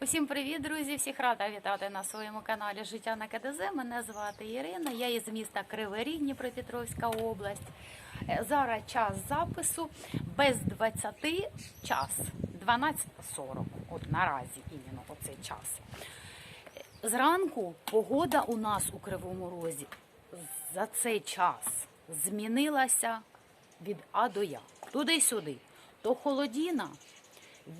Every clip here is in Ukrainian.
Усім привіт, друзі! Всіх рада вітати на своєму каналі Життя на КДЗ. Мене звати Ірина. Я із міста Кривий Дніпропетровська область. Е, Зараз час запису без 20 час 12.40. От наразі іменно оцей час. Зранку погода у нас у Кривому Розі за цей час змінилася від А до Я. Туди-сюди. То холодіна,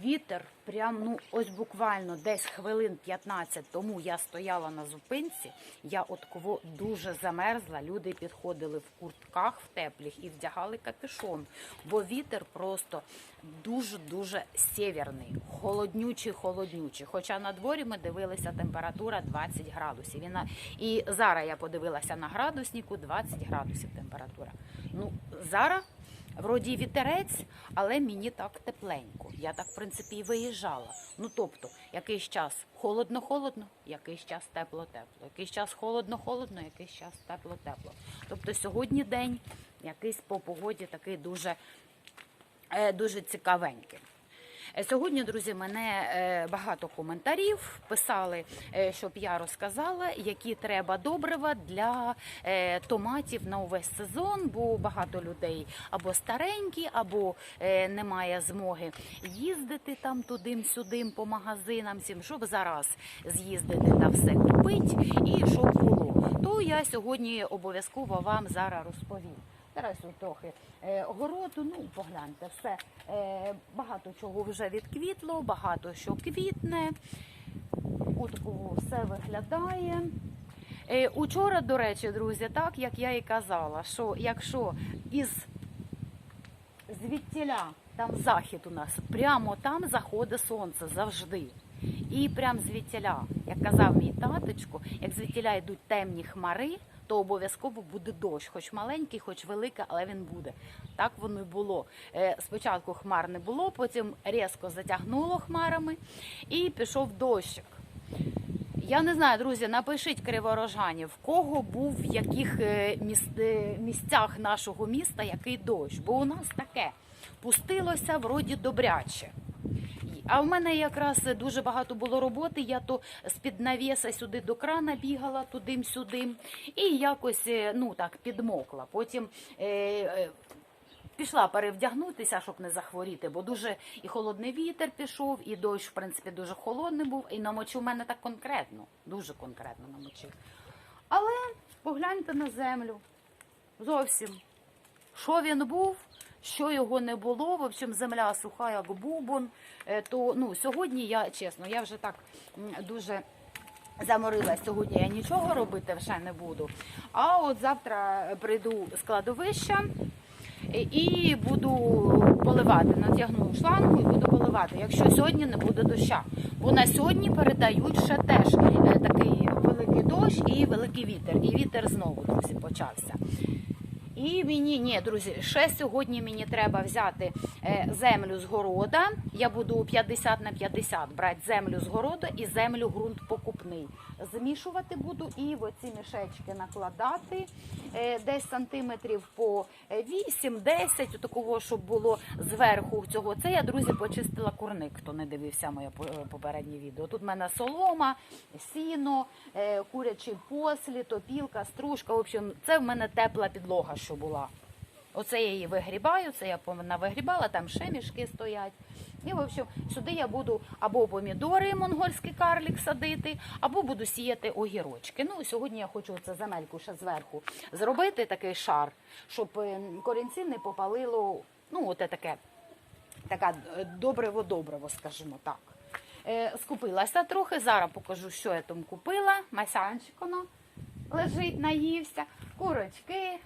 Вітер, прям ну ось буквально десь хвилин 15 тому я стояла на зупинці. Я от кого дуже замерзла. Люди підходили в куртках в теплих і вдягали капюшон, бо вітер просто дуже дуже сєвєрний, холоднючий, холоднючий. Хоча на дворі ми дивилися температура 20 градусів. І зараз я подивилася на градуснику 20 градусів температура. Ну зараз. Вроді вітерець, але мені так тепленько. Я так, в принципі, і виїжджала. Ну тобто, якийсь час холодно-холодно, якийсь час тепло-тепло, якийсь час холодно-холодно, якийсь час тепло-тепло. Тобто сьогодні день якийсь по погоді такий дуже, е, дуже цікавенький. Е, Сьогодні, друзі, мене е, багато коментарів писали, е, щоб я розказала, які треба добрива для томатів на увесь сезон, бо багато людей або старенькі, або немає змоги їздити там тудим-сюдим по магазинам, всім, щоб зараз з'їздити та все купити і щоб було. То я сьогодні обов'язково вам зараз розповім. Зараз ось трохи е, огороду, ну погляньте, все е, багато чого вже відквітло, багато що квітне. Утку все виглядає. Е, учора, до речі, друзі, так як я і казала, що якщо із звідтіля, там захід у нас, прямо там заходить сонце завжди. І прям звідтіля, як казав мій таточко, як звідтіля йдуть темні хмари, то обов'язково буде дощ, хоч маленький, хоч великий, але він буде. Так воно й було. Е, Спочатку хмар не було, потім різко затягнуло хмарами і пішов дощик. Я не знаю, друзі, напишіть криворожанів, в кого був в яких е, е, місцях нашого міста який дощ. Бо у нас таке пустилося вроді добряче. А в мене якраз дуже багато було роботи. Я то з-під навіса сюди до крана бігала тудим-сюдим, і якось е, ну так підмокла. Потім е, е, пішла перевдягнутися, щоб не захворіти, бо дуже і холодний вітер пішов, і дощ, в принципі, дуже холодний був, і намочив мене так конкретно, дуже конкретно намочив. Але погляньте на землю. Зовсім. Що він був, що його не було. В общем, земля суха, як бубон. Е, То ну, сьогодні я чесно, я вже так дуже. Заморилась сьогодні, я нічого робити вже не буду. А от завтра прийду з кладовища і- і буду поливати. Натягну шлангу і буду поливати, якщо сьогодні не буде доща. Бо на сьогодні передають ще теж е, такий великий дощ і великий вітер. І вітер знову друзі почався. І мені, ні, друзі, ще сьогодні мені треба взяти е, землю з города. Я буду 50 на 50 брати землю з города і землю ґрунт покупний. Змішувати буду і в оці мішечки накладати е, десь сантиметрів по е, 8-10, такого, щоб було зверху цього. Це я, друзі, почистила курник, хто не дивився моє е, попереднє відео. Тут в мене солома, сіно, е, курячий послі, топілка, стружка. В общем, це в мене тепла підлога, що була. Оце я її вигрібаю, це я вигрібала, там ще мішки стоять. І, в общем, сюди я буду або помідори монгольський карлік садити, або буду сіяти огірочки. Ну, сьогодні я хочу це земельку ще зверху зробити, такий шар, щоб е, корінці не попалило, ну, оте таке, така е, добриво-добриво, скажімо так. Е, скупилася трохи, зараз покажу, що я там купила. Масянчик воно лежить, наївся, курочки,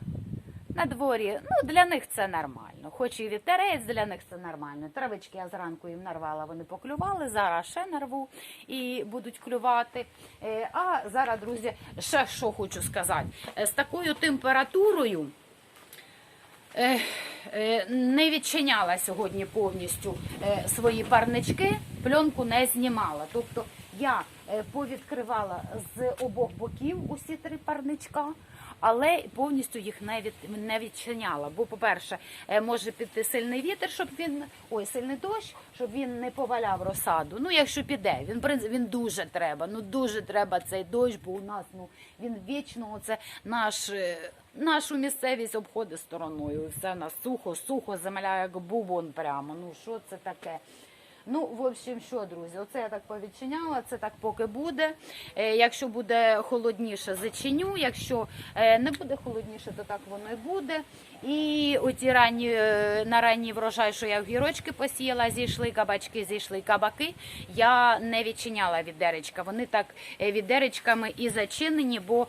на дворі, ну для них це нормально. Хоч і вітерець, для них це нормально. Травички я зранку їм нарвала, вони поклювали. Зараз ще нарву і будуть клювати. Е, А зараз, друзі, ще що хочу сказати. Е, З такою температурою. е, Не відчиняла сьогодні повністю свої парнички, пленку не знімала. Тобто я повідкривала з обох боків усі три парничка, але повністю їх не від не відчиняла. Бо, по-перше, е, може піти сильний вітер, щоб він ой, сильний дощ, щоб він не поваляв розсаду. Ну, якщо піде, він він дуже треба. Ну дуже треба цей дощ, бо у нас ну він вічно це наш. е, Нашу місцевість обходить стороною. Все на сухо, сухо, земля як бубон прямо. Ну що це таке? Ну, в общем, що, друзі, оце я так повідчиняла, це так поки буде. Е, якщо буде холодніше, зачиню. Якщо е, не буде холодніше, то так воно і буде. І оті ранні, е, на ранній врожай, що я в гірочки посіяла, зійшли кабачки, зійшли кабаки. Я не відчиняла відеречка. Вони так е, відеречками і зачинені, бо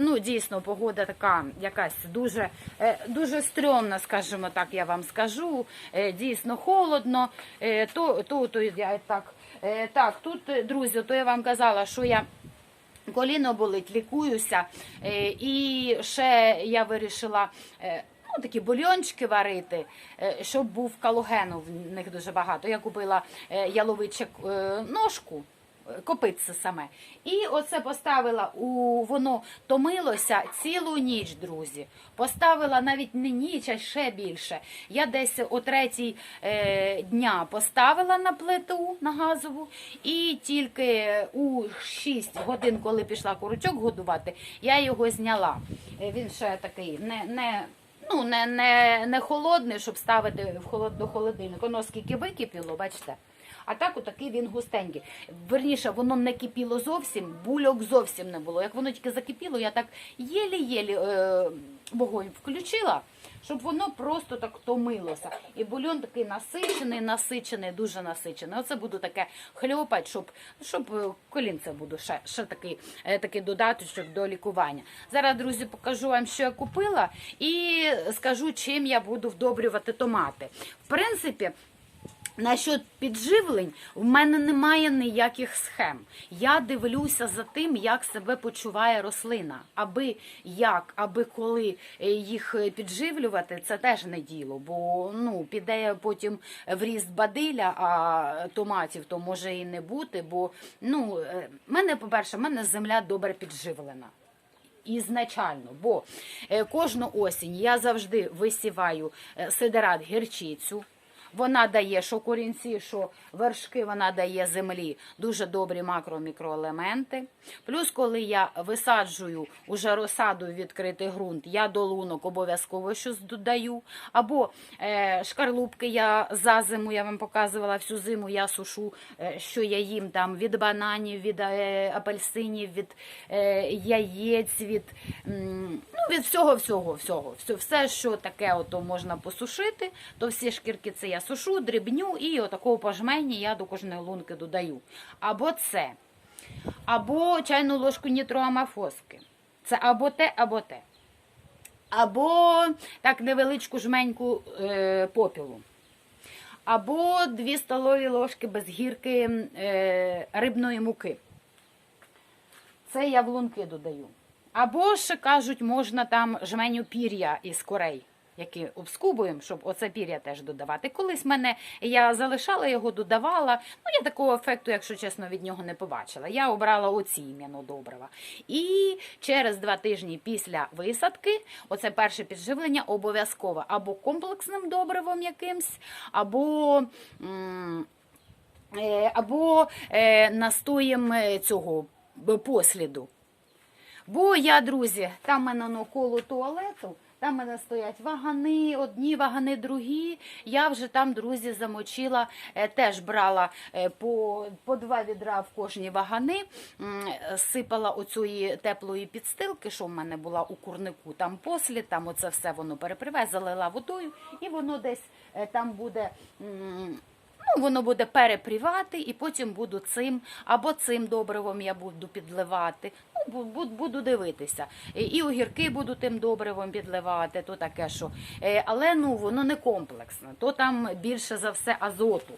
ну, дійсно погода така якась дуже, е, дуже стрьомна, скажімо так, я вам скажу. Дійсно холодно. То, то, то я так. Так, тут, друзі, то я вам казала, що я. Коліно болить, лікуюся. І ще я вирішила ну, такі бульончики варити, е, щоб був калогену в них дуже багато. Я купила е, яловиче е, ножку. Копитце саме. І оце поставила у воно томилося цілу ніч, друзі. Поставила навіть не ніч, а ще більше. Я десь о третій е, дня поставила на плиту на газову, і тільки у 6 годин, коли пішла курочок годувати, я його зняла. Він ще такий не. не Ну, не, не, не холодний, щоб ставити в холод, до холодильника. Воно скільки википіло, бачите? А так отакий він густенький. Верніше, воно не кипіло зовсім, бульок зовсім не було. Як воно тільки закипіло, я так єлі-єлі е, вогонь включила, щоб воно просто так томилося. І бульон такий насичений, насичений, дуже насичений. Оце буду таке хльопати, щоб, щоб е, колінце буду ще, ще такий, е, такий додаточок до лікування. Зараз, друзі, покажу вам, що я купила, і скажу, чим я буду вдобрювати томати. В принципі, Насчет підживлень в мене немає ніяких схем. Я дивлюся за тим, як себе почуває рослина. Аби як, аби коли е, їх е, підживлювати, це теж не діло. Бо ну піде потім в ріст бадиля, а томатів то може і не бути. Бо ну е, мене, по-перше, мене земля добре підживлена. Ізначально, бо кожну осінь я завжди висіваю сидерат гірчицю. Вона дає що корінці, що вершки, вона дає землі дуже добрі макро-мікроелементи. Плюс, коли я висаджую уже розсаду в відкритий ґрунт, я до лунок обов'язково щось додаю. Або е, шкарлупки я за зиму, я вам показувала всю зиму, я сушу, е, що я їм там від бананів, від е, апельсинів, від е, яєць, від, ну, від всього, всього, всього. Все, все, що таке ото можна посушити, то всі шкірки це я сушу, дрібню і отакого пожмення я до кожної лунки додаю. Або це, або чайну ложку нітроамафоски. Це або те, або те. Або так невеличку жменьку е, попілу. Або 2 столові ложки без гірки е, рибної муки. Це я в лунки додаю. Або ще кажуть, можна там жменю пір'я із корей, які обскубуємо, щоб оце пір'я теж додавати. Колись мене я залишала його, додавала. Ну, я такого ефекту, якщо чесно, від нього не побачила. Я обрала оці ім'яно добрива. І через два тижні після висадки, оце перше підживлення обов'язково або комплексним добривом якимсь, або. м, е, Або е, настоєм е, цього посліду. Бо я, друзі, там в мене навколо туалету, там в мене стоять вагани, одні вагани, другі. Я вже там, друзі, замочила, е, теж брала е, по, по два відра в кожні вагани, сипала оцієї теплої підстилки, що в мене була у курнику, там послід, там оце все воно переприве, залила водою, і воно десь е, там буде. Ну, воно буде перепрівати, і потім буду цим або цим добривом я буду підливати. Бу- бу- буду дивитися. І- огірки буду тим добривом підливати, то таке що. Е, Але ну воно не комплексне, то там більше за все азоту.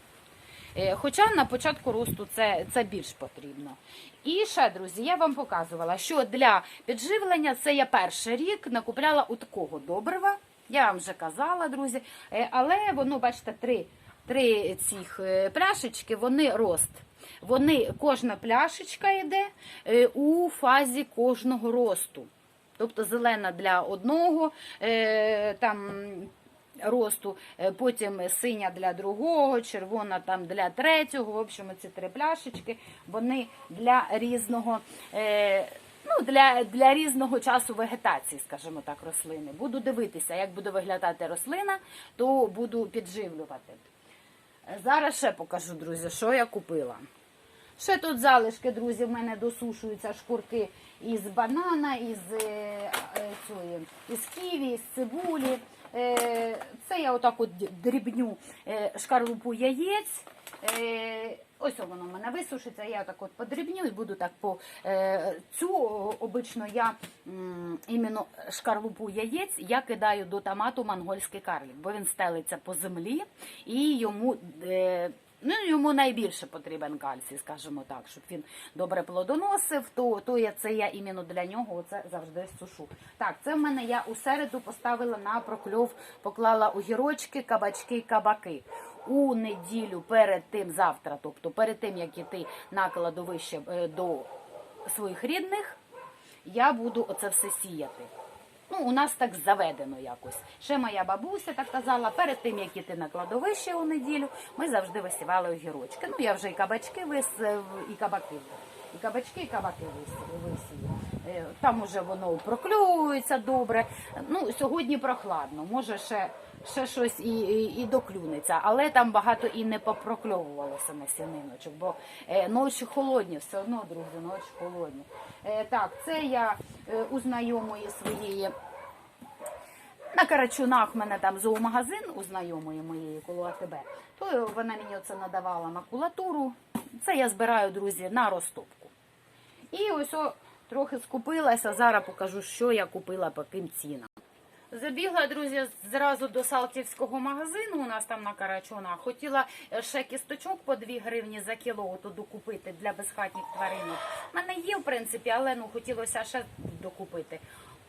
Е, Хоча на початку росту це, це більш потрібно. І ще, друзі, я вам показувала, що для підживлення це я перший рік накупляла у такого добрива. Я вам вже казала, друзі. Е, Але воно, бачите, три, три цих пляшечки, вони рост. Вони, кожна пляшечка йде е, у фазі кожного росту. Тобто зелена для одного е, там росту, е, потім синя для другого, червона там для третього. В общем, ці три пляшечки вони для різного. Ну, для, для різного часу вегетації, скажімо так, рослини. Буду дивитися, як буде виглядати рослина, то буду підживлювати. Зараз ще покажу, друзі, що я купила. Ще тут залишки, друзі, в мене досушуються шкурки із банана, із, е, е, цієї, із ківі, із цибулі. Е, це я отак от дрібню шкарлупу яєць. Ось воно в мене висушиться, я так от подрібню і буду так по цю обично я іменно шкарлупу яєць я кидаю до томату монгольський карлік, бо він стелиться по землі і йому. Ну, йому найбільше потрібен кальцій, скажімо так, щоб він добре плодоносив, то, то я це я іменно для нього оце завжди сушу. Так, це в мене я у середу поставила на прокльов, поклала огірочки, кабачки, кабаки. У неділю перед тим завтра, тобто перед тим як іти на кладовище е, до своїх рідних, я буду оце все сіяти. Ну, у нас так заведено якось. Ще моя бабуся так казала, перед тим як іти на кладовище у неділю, ми завжди висівали огірочки. Ну, я вже і кабачки вис... і кабаки. І кабачки, і кабаки вис- висію. Е, Там уже воно прокльовується добре. Ну, сьогодні прохладно, може ще, ще щось і, і, і доклюнеться, але там багато і не попрокльовувалося на сіниночок, бо е, ночі холодні, все одно, друзі, ночі холодні. Е, так, це я е, у знайомої своєї на Карачунах мене там зоомагазин у знайомої моєї коло АТБ, то вона мені оце надавала макулатуру. Це я збираю, друзі, на розтопку. І ось о, трохи скупилася. Зараз покажу, що я купила по яким цінам. Забігла, друзі, зразу до Салтівського магазину. У нас там на Карачунах. Хотіла е, ще кісточок по 2 гривні за кіло ото докупити для безхатніх тваринок. У мене є, в принципі, але ну хотілося ще докупити.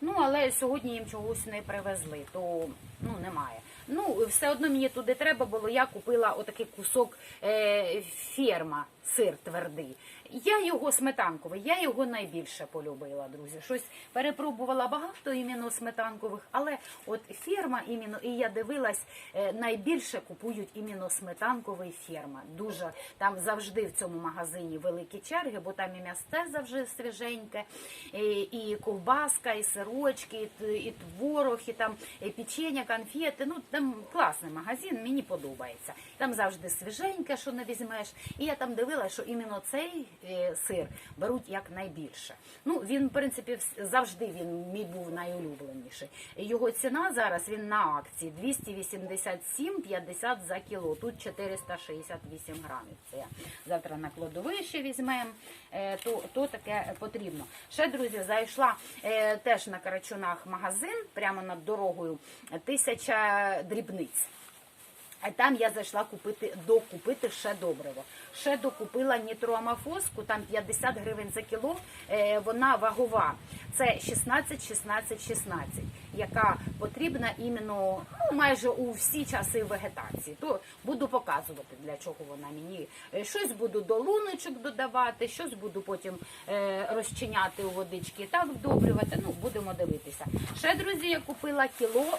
Ну, але сьогодні їм чогось не привезли, то ну немає. Ну, все одно мені туди треба було. Я купила отакий кусок е, ферма, сир твердий. Я його сметанковий, я його найбільше полюбила, друзі. Щось перепробувала багато іменно сметанкових, але от ферма іменно, і я дивилась, е, найбільше купують іменно сметанковий ферма. Дуже там завжди в цьому магазині великі черги, бо там і м'ясце завжди свіженьке, і, і ковбаска, і сирочки, і, творог, і там печення, конфети. Ну там класний магазин, мені подобається. Там завжди свіженьке, що не візьмеш. І я там дивилася, що іменно цей е, сир беруть як найбільше. Ну він, в принципі, завжди він мій був найулюбленіший. Його ціна зараз він на акції 287,50 за кіло. Тут 468 грамів. Це завтра на кладовище візьмемо. Е, То, то таке потрібно. Ще друзі, зайшла е, теж на Карачунах магазин прямо над дорогою. Тисяча дрібниць. А там я зайшла купити докупити ще добриво. Ще докупила нітроамофоску, там 50 гривень за кіло. Е, вона вагова. Це 16, 16, 16, яка потрібна іменно ну, майже у всі часи вегетації. То буду показувати для чого вона мені. Е, Щось буду до луночок додавати, щось буду потім е, розчиняти у водички, так вдобрювати. Ну будемо дивитися. Ще друзі, я купила кіло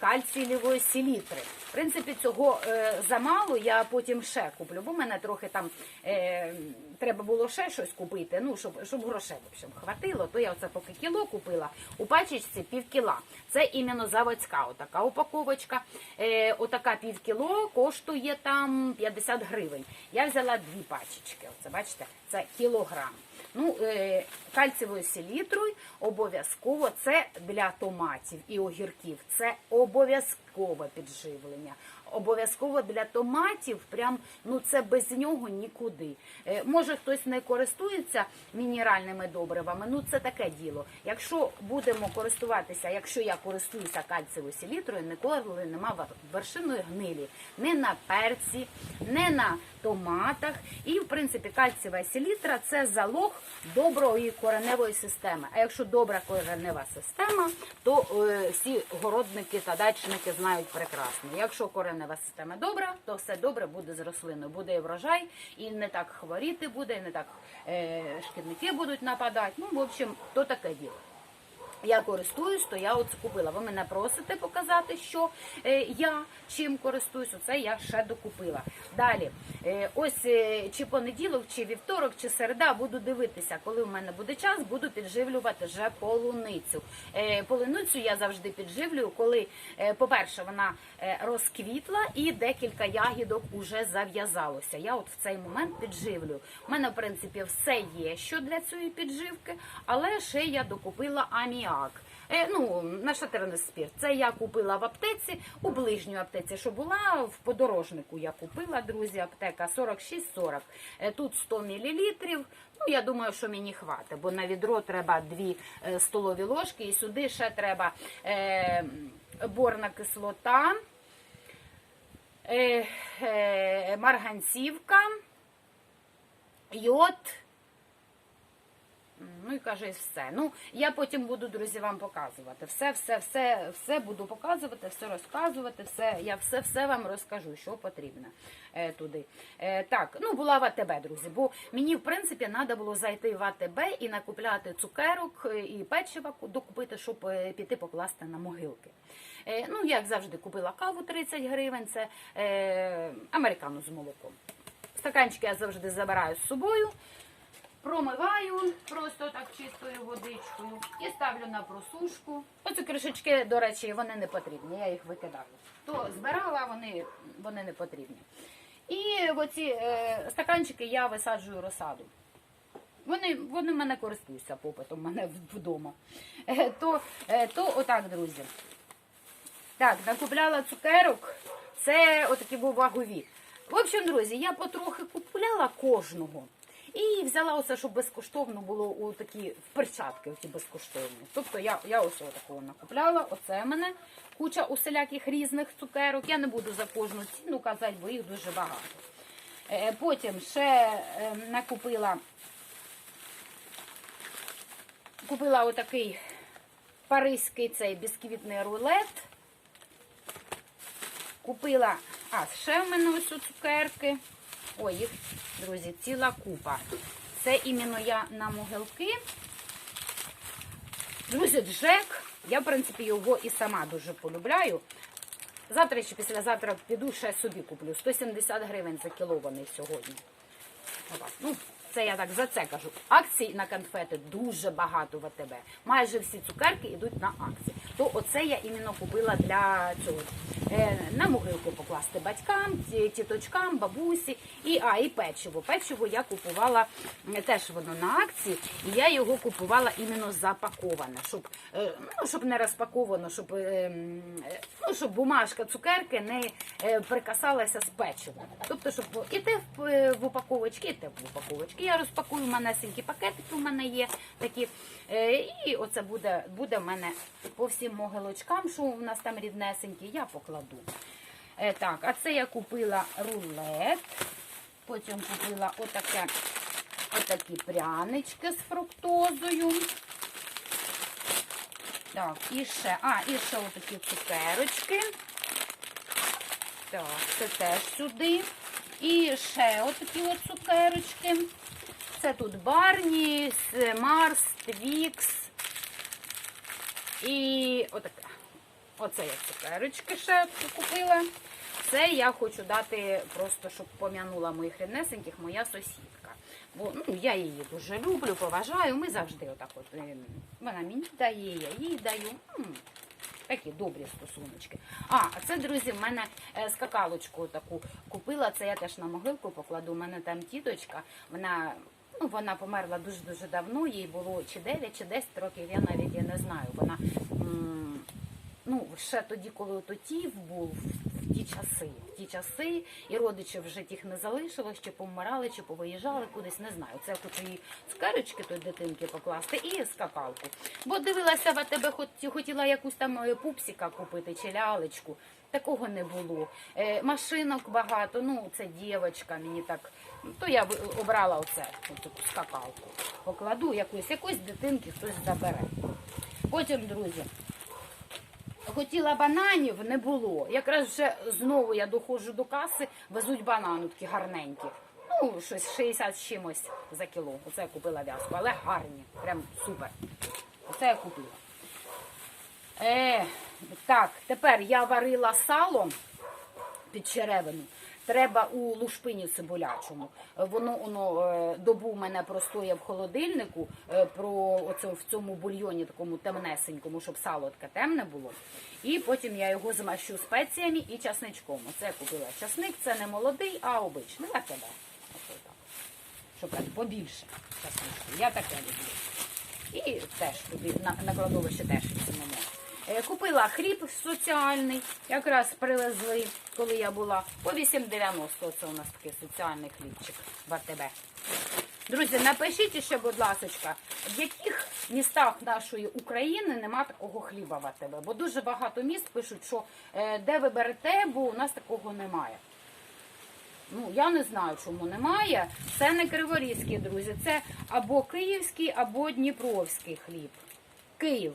кальцієвої селітри. В принципі, цього е, замало, я потім ще куплю, бо в мене трохи там е, треба було ще щось купити, ну, щоб, щоб грошей в хватило, то я оце поки кіло купила. У пачечці пів кіла. Це іменно заводська отака упаковочка. Е, отака пів кіло коштує там 50 гривень. Я взяла дві пачечки. Оце бачите, це кілограм. Ну, е, кальцієвою селітрою обов'язково це для томатів і огірків. Це обов'язкове підживлення. Обов'язково для томатів, прям ну це без нього нікуди. Е, може хтось не користується мінеральними добривами, ну це таке діло. Якщо будемо користуватися, якщо я користуюся кальцієвою селітрою, ніколи нема вер- вершинної гнилі, не на перці, не на томатах. І в принципі кальцієва селітра це залог доброї кореневої системи. А якщо добра коренева система, то е, всі городники та дачники знають прекрасно. Якщо коренева система добра, то все добре буде з рослиною. Буде і врожай, і не так хворіти буде, і не так е, шкідники будуть нападати. Ну, в общем, то таке діло. Я користуюсь, то я оце купила. Ви мене просите показати, що е, я чим користуюсь. Оце я ще докупила. Далі, е, ось е, чи понеділок, чи вівторок, чи середа буду дивитися, коли в мене буде час, буду підживлювати вже полуницю. Полуницю я завжди підживлюю, коли, по-перше, вона розквітла і декілька ягідок уже зав'язалося. Я от в цей момент підживлюю. У мене, в принципі, все є що для цієї підживки, але ще я докупила аміак. Е, ну, нашатерний спірт. Це я купила в аптеці, у ближній аптеці, що була в подорожнику. Я купила, друзі, аптека 46-40. Е, тут 100 мл. Ну, я думаю, що мені хватить, бо на відро треба 2 столові ложки, і сюди ще треба е, борна кислота, е, е, марганцівка, йод. Ну і каже, все. Ну, я потім буду, друзі, вам показувати. Все, все, все, все буду показувати, все розказувати, все, я все, все вам розкажу, що потрібно е, туди. Е, так, ну була в АТБ, друзі, бо мені, в принципі, треба було зайти в АТБ і накупляти цукерок е, і печива докупити, щоб е, піти покласти на могилки. Е, ну, як завжди, купила каву 30 гривень, це е, американу з молоком. Стаканчики я завжди забираю з собою. Промиваю просто так чистою водичкою і ставлю на просушку. Оці кришечки, до речі, вони не потрібні, я їх викидаю. То збирала, вони, вони не потрібні. І оці е, стаканчики я висаджую розсаду. Вони, вони в мене користуються попитом, мене вдома. Е, то, е, то отак, друзі. Так, накупляла цукерок. Це отакі був. В общем, друзі, я потрохи купляла кожного. І взяла оце, щоб безкоштовно було у такі перчатки, оці безкоштовні. Тобто я, я ось такого накупляла. Оце мене куча усіляких різних цукерок. Я не буду за кожну ціну казати, бо їх дуже багато. Е, Потім ще е, накупила купила отакий паризький цей бісквітний рулет. Купила, а ще в мене ось цукерки. Ой, їх, друзі, ціла купа. Це іменно я на могилки. Друзі, Джек, я, в принципі, його і сама дуже полюбляю. Завтра чи післязавтра піду ще собі куплю. 170 гривень за кіло вони сьогодні. Ну, це я так за це кажу. Акцій на конфети дуже багато в АТБ. Майже всі цукерки йдуть на акції. То оце я іменно купила для цього. Е, на могилку покласти батькам, тіточкам, бабусі і а, і печиво. Печиво я купувала теж воно на акції, і я його купувала іменно запаковане, щоб, е, ну, щоб не розпаковано, щоб, е, ну, щоб бумажка цукерки не прикасалася з печивом. Тобто, щоб і те в, упаковочки, і в упаковочки. Я розпакую манесенькі пакетики, у мене є такі. І оце буде, буде в мене по всім могилочкам, що у нас там ріднесенькі, я покладу. Е, Так, а це я купила рулет. Потім купила отаке, отакі прянички з фруктозою. Так, і ще, а, і ще отакі цукерочки. Так, це теж сюди. І ще отакі от цукерочки. Це тут Барні, Марс, Твікс. І отаке. Оце я цукерочки ще купила. Це я хочу дати просто, щоб пом'янула моїх ріднесеньких моя сусідка. Бо ну, я її дуже люблю, поважаю. Ми завжди отак от. е, Вона мені дає, я їй даю. Такі добрі стосуночки. А, а це, друзі, в мене е, скакалочку таку купила. Це я теж на могилку покладу. У мене там тіточка, вона. Ну, вона померла дуже-дуже давно, їй було чи 9, чи 10 років, я навіть я не знаю. Вона ну, ще тоді, коли ото тів був, в ті часи, в ті часи, і родичів вже тих не залишилось, чи помирали, чи повиїжджали кудись, не знаю. Це я хочу їй цукерочки той дитинки покласти і скакалку. Бо дивилася в тебе, хотіла якусь там е, пупсика купити чи лялечку. Такого не було. Е, машинок багато, ну це дівчинка, мені так. То я ви- обрала оце, оцю скакалку. Покладу якусь, якусь дитинки хтось забере. Потім, друзі, хотіла бананів, не було. Якраз вже знову я доходжу до каси, везуть банану такі гарненькі. Ну, щось 60 з чимось за кіло. Оце я купила в'язку, але гарні, прям супер. Оце я купила. Е, так, тепер я варила сало під черевину. Треба у лушпині цибулячому. Воно, воно е, добу в мене простоє в холодильнику е, про оце в цьому бульйоні такому темнесенькому, щоб сало таке темне було. І потім я його змащу спеціями і часничком. Оце купила часник, це не молодий, а обичний. Я тебе. Щоб так побільше часничку. Я таке люблю. І теж туди на, на кладовище теж візьмемо. Е, Купила хліб соціальний, якраз привезли, коли я була. По 8,90 це у нас такий соціальний хлібчик в АТБ. Друзі, напишіть ще, будь ласка, в яких містах нашої України нема такого хліба в АТБ? Бо дуже багато міст пишуть, що е, де ви берете, бо у нас такого немає. Ну, я не знаю, чому немає. Це не криворізький, друзі. Це або київський, або дніпровський хліб. Київ.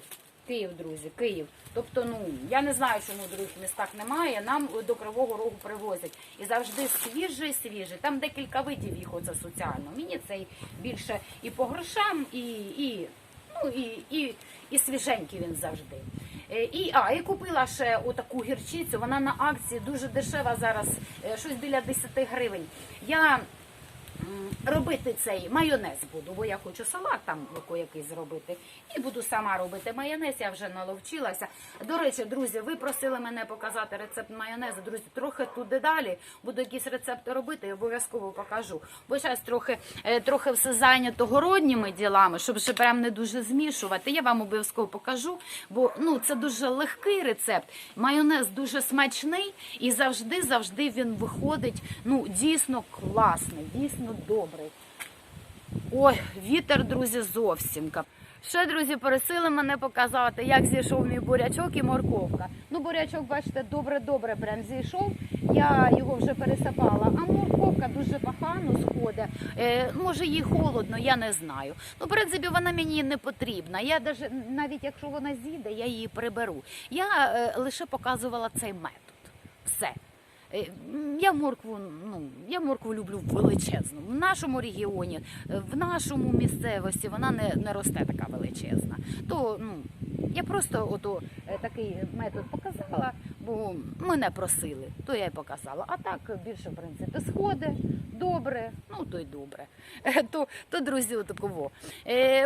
Київ, друзі, Київ. Тобто, ну я не знаю, чому в других містах немає. Нам до Кривого Рогу привозять. І завжди свіжий, свіжий. Там декілька видів їх оце соціально. Мені цей більше і по грошам, і, і, ну, і, і, і свіженький він завжди. Е, І, а, і купила ще отаку гірчицю, вона на акції дуже дешева зараз, е, щось біля 10 гривень. Я робити цей майонез буду, бо я хочу салат там якийсь зробити. І буду сама робити майонез, я вже наловчилася. До речі, друзі, ви просили мене показати рецепт майонезу. Друзі, трохи туди далі буду якісь рецепти робити і обов'язково покажу. Бо зараз трохи, е, трохи все зайнято городніми ділами, щоб ще прям не дуже змішувати. Я вам обов'язково покажу, бо ну це дуже легкий рецепт. Майонез дуже смачний і завжди, завжди він виходить ну дійсно класний, дійсно добрий. Ой, вітер, друзі, зовсім. Ще, друзі, просили мене показати, як зійшов мій бурячок і морковка. Ну, бурячок, бачите, добре-добре прям зійшов. Я його вже пересипала, а морковка дуже погано сходить. Е, може, їй холодно, я не знаю. Ну, в принципі, вона мені не потрібна. Я даже, навіть якщо вона зійде, я її приберу. Я е, лише показувала цей метод. Все. Е, Я моркву, ну я моркву люблю величезну. В нашому регіоні, е, в нашому місцевості вона не, не росте така величезна. То ну я просто ото е, такий метод показала, бо мене просили, то я й показала. А так більше в принципі сходи, добре, ну то й добре. То, то друзі, отаково.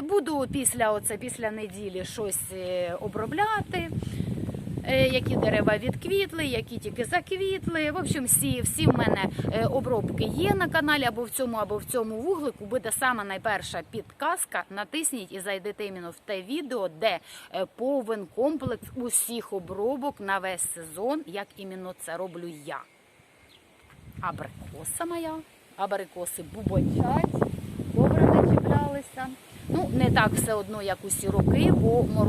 Буду після оце, після неділі щось обробляти які дерева відквітли, які тільки заквітли. В общем, всі, всі в мене е, обробки є на каналі, або в цьому, або в цьому вуглику. Буде сама найперша підказка. Натисніть і зайдете іменно в те відео, де е, повен комплекс усіх обробок на весь сезон, як іменно це роблю я. Абрикоса моя, абрикоси бубончать, добре начіплялися. Ну, не так все одно, як усі роки, бо